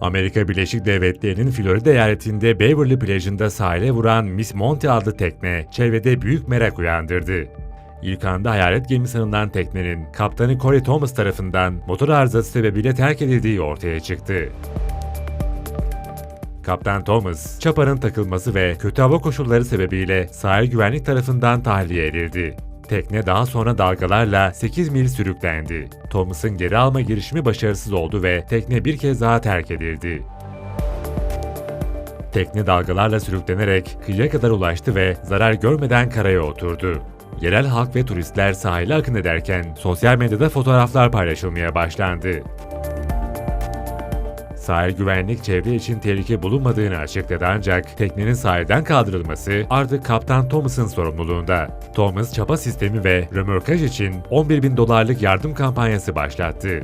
Amerika Birleşik Devletleri'nin Florida eyaletinde Beverly plajında sahile vuran Miss Monty adlı tekne çevrede büyük merak uyandırdı. İlk anda hayalet gemi sanılan teknenin kaptanı Corey Thomas tarafından motor arızası sebebiyle terk edildiği ortaya çıktı. Kaptan Thomas, çapanın takılması ve kötü hava koşulları sebebiyle sahil güvenlik tarafından tahliye edildi. Tekne daha sonra dalgalarla 8 mil sürüklendi. Thomas'ın geri alma girişimi başarısız oldu ve tekne bir kez daha terk edildi. Tekne dalgalarla sürüklenerek kıyıya kadar ulaştı ve zarar görmeden karaya oturdu. Yerel halk ve turistler sahile akın ederken sosyal medyada fotoğraflar paylaşılmaya başlandı. Sahil güvenlik çevre için tehlike bulunmadığını açıkladı ancak teknenin sahilden kaldırılması artık Kaptan Thomas'ın sorumluluğunda. Thomas çapa sistemi ve römorkaj için 11 bin dolarlık yardım kampanyası başlattı.